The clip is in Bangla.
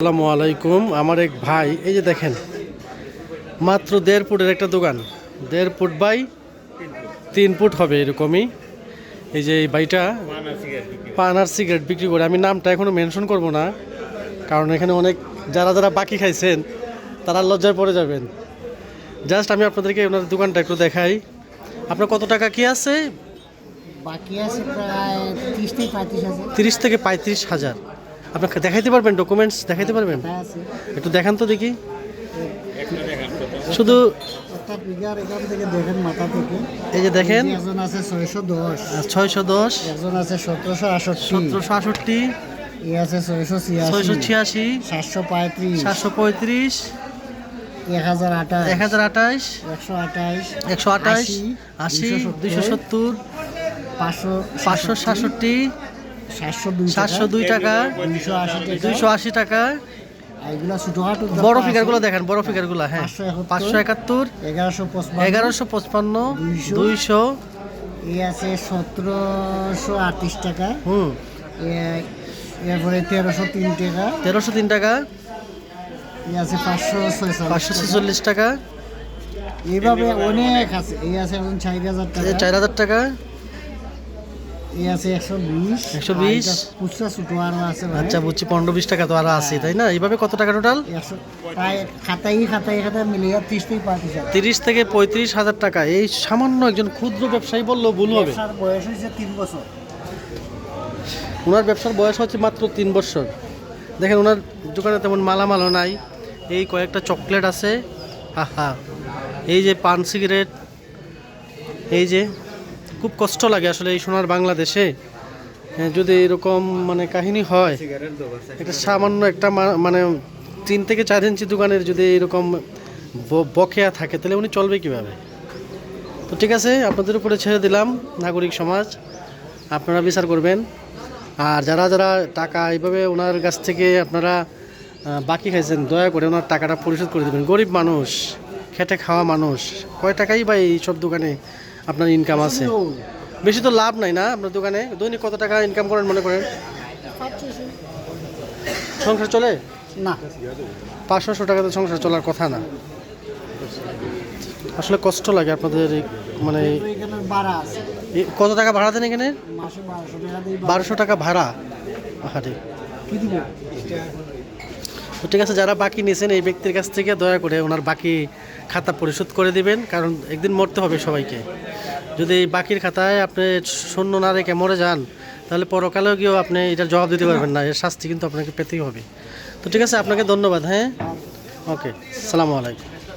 আসসালামু আলাইকুম। আমার এক ভাই এই যে দেখেন মাত্র দেড় ফুটের একটা দোকান। দেড় ফুট বাই তিন ফুট হবে এরকমই। এই যে এই ভাইটা পানার সিগারেট বিক্রি করে আমি নামটা এখনও মেনশন করব না কারণ এখানে অনেক যারা যারা বাকি খাইছেন তারা লজ্জায় পড়ে যাবেন। জাস্ট আমি আপনাদেরকে ওনার দোকানটা একটু দেখাই। আপনার কত টাকা কি আছে? বাকি আছে প্রায় ত্রিশ থেকে পঁয়ত্রিশ আছে তিরিশ থেকে পঁয়ত্রিশ হাজার। আপনাকে দেখাইতে পারবেন ডকুমেন্টস দেখাইতে পারবেন? তা একটু দেখান তো দেখি। শুধু একটা ফিগার এখান থেকে দেখেন মাথা থেকে। এই যে দেখেন। একজন আছে ছয়শো দশ। ছয়শো দশ। একজন আছে সতেরোশো আষট্টি সতেরোশো আষট্টি এই আছে ছয়শো ছয়শো। ছিয়াশি ছিয়াশি। সাতশো পঁয়ত্রিশ। সাতশো পঁয়ত্রিশ। এক হাজার আঠাশ। এক হাজার আঠাশ। একশো আঠাশ। একশো আঠাশ। আশি। দুইশো সত্তর। পাঁচশো পাঁচশো সাতষট্টি। সাতশো দুই টাকা। দুইশো আশি টাকা। বড় ফিগারগুলো দেখেন বড় ফিগারগুলো হ্যাঁ। পাঁচশো একাত্তর। এগারোশো পঁচপান্ন দুইশো। এই আছে সতেরোশো আটত্রিশ টাকা। হুম। এরপরে তেরোশো তিন টাকা। তেরোশো তিন টাকা। এই আছে পাঁচশো পাঁচশো ছেচল্লিশ টাকা। এইভাবে অনেক আছে। এই আছে এখন চার হাজার টাকা। চার হাজার টাকা। আচ্ছা বুঝছি পনেরো বিশ টাকা তো আরও আছে তাই না? এইভাবে কত টাকা টোটাল ত্রিশ থেকে পঁয়ত্রিশ হাজার টাকা। এই সামান্য একজন ক্ষুদ্র ব্যবসায়ী বললেও ভুল হবে। ব্যবসার বয়স হয়েছে তিন বছর। ওনার ব্যবসার বয়স হচ্ছে মাত্র তিন বছর। দেখেন ওনার দোকানে তেমন মালামালও নাই। এই কয়েকটা চকলেট আছে। আহা এই যে পান সিগারেট এই যে খুব কষ্ট লাগে আসলে এই সোনার বাংলাদেশে। যদি এরকম মানে কাহিনী হয় একটা সামান্য একটা মানে তিন থেকে চার ইঞ্চি দোকানের যদি এরকম বকেয়া থাকে, তাহলে উনি চলবে কীভাবে? তো ঠিক আছে, আপনাদের উপরে ছেড়ে দিলাম, নাগরিক সমাজ, আপনারা বিচার করবেন। আর যারা যারা টাকা এইভাবে ওনার কাছ থেকে আপনারা বাকি খাইছেন, দয়া করে ওনার টাকাটা পরিশোধ করে দেবেন। গরিব মানুষ, খেটে খাওয়া মানুষ, কয় টাকাই বা এই সব দোকানে আপনার ইনকাম আছে। বেশি তো লাভ নাই না আপনার দোকানে? দৈনিক কত টাকা ইনকাম করেন মনে করেন? সংসার চলে? না। পাঁচশোশো টাকাতে সংসার চলার কথা না। আসলে কষ্ট লাগে আপনাদের মানে কত টাকা ভাড়া দেন এখানে? বারোশো টাকা টাকা ভাড়া? দিব? তো ঠিক আছে, যারা বাকি নিয়েছেন এই ব্যক্তির কাছ থেকে দয়া করে ওনার বাকি খাতা পরিশোধ করে দিবেন, কারণ একদিন মরতে হবে সবাইকে। যদি এই বাকির খাতায় আপনি শূন্য না রেখে মরে যান, তাহলে পরকালেও গিয়েও আপনি এটার জবাব দিতে পারবেন না, এর শাস্তি কিন্তু আপনাকে পেতেই হবে। তো ঠিক আছে, আপনাকে ধন্যবাদ হ্যাঁ? ওকে, সালামু আলাইকুম।